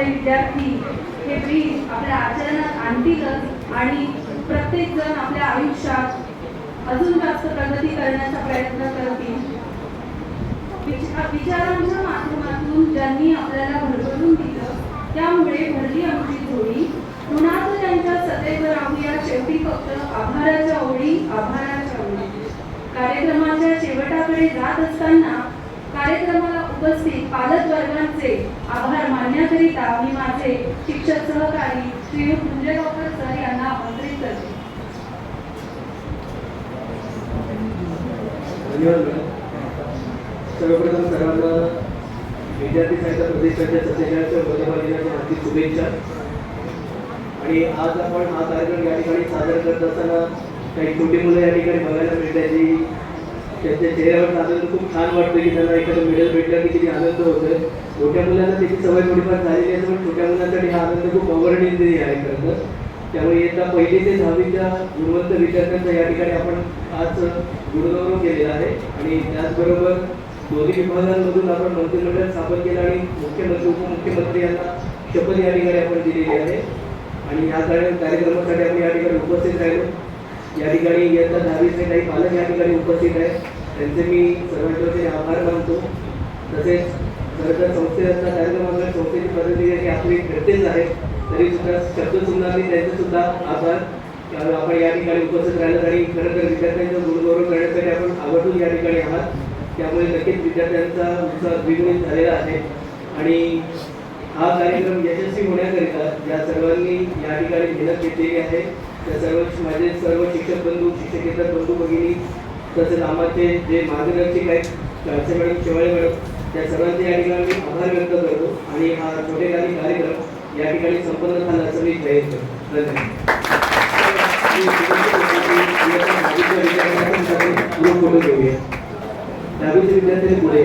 आपले विद्यार्थी हे ब्रीज आपल्या आचरणात आणतीलच आणि प्रत्येक जण आपल्या आयुष्यात अजून जास्त प्रगती करण्याचा प्रयत्न करतील. विचारांच्या माध्यमातून ज्यांनी आपल्याला भरभरून दिलं त्यामुळे भरली आमची जोडी. कुणाचं त्यांच्या सदैव राहूया शेवटी फक्त आभाराच्या ओळी आभाराच्या ओळी. कार्यक्रमाच्या शेवटाकडे जात असताना कार्यक्रमाला उपस्थित पालक वर्गांचे आभार मानण्याकरिता मी माझे शिक्षक सहकारी श्री मुंजे डॉक्टर सर यांना आमंत्रित करते. सर्वप्रथम सर्वांना विद्यार्थी साहित्य प्रतिष्ठानच्या सत्तेचाळीसच्या वर्धमान दिनाच्या हार्दिक शुभेच्छा. आणि आज आपण हा कार्यक्रम या ठिकाणी सादर करत असताना काही छोटी मुलं या ठिकाणी बघायला मिळतात जी त्यांच्या चेहऱ्यावर आनंद खूप छान वाटतं की त्यांना एखादं मेडल भेटलं की किती आनंद होतोय. मोठ्या मुलांना त्याची सवय थोडीफार झालेली आहे पण छोट्या मुलांसाठी हा आनंद खूप अवर्णनीय आहे खरं तर त्यामुळे येता पहिली ते दहावीच्या गुणवंत विद्यार्थ्यांचा या ठिकाणी आपण आज गुणगौरव केलेला आहे. आणि त्याचबरोबर दोन्ही विभागांमधून आपण मंत्रिमंडळ स्थापन केलं आणि मुख्यमंत्री उपमुख्यमंत्री यांना शपथ या ठिकाणी आपण दिलेली आहे. आणि या कार्यक्रमासाठी आपण या ठिकाणी उपस्थित राहिलो. या ठिकाणी इयत्ता दहावीचे काही पालक या ठिकाणी उपस्थित आहेत. त्यांचे मी सर्वांच्या आभार मानतो. तसेच खरं तर संस्थेचा कार्यक्रमाकडे संस्थेची प्रतिनिधी ही आपली घरतेच आहे तरी सुद्धा शब्द मी त्यांचे सुद्धा आभार. त्यामुळे आपण या ठिकाणी उपस्थित राहिलं आणि खरं तर विद्यार्थ्यांचा गुणगौरव करण्यासाठी आपण आवर्जून या ठिकाणी आहात. त्यामुळे नक्कीच विद्यार्थ्यांचा उत्साह द्विगुणित झालेला आहे. आणि हा कार्यक्रम यशस्वी होण्याकरिता ज्या सर्वांनी या ठिकाणी मेहनत घेतलेली आहे त्या सर्व माझे सर्व शिक्षक बंधू शिक्षकेतर बंधू भगिनी तसेच आम्हाचे जे मार्गदर्शक आहेत काळसे मॅडम शेवाळे मॅडम त्या सर्वांचे या ठिकाणी मी आभार व्यक्त करतो. आणि हा छोटेखानी कार्यक्रम या ठिकाणी संपन्न झाला असं मी जाहीर करतो. धन्यवाद. फोटो घेऊया. दहावीचे विद्यार्थी पुढे.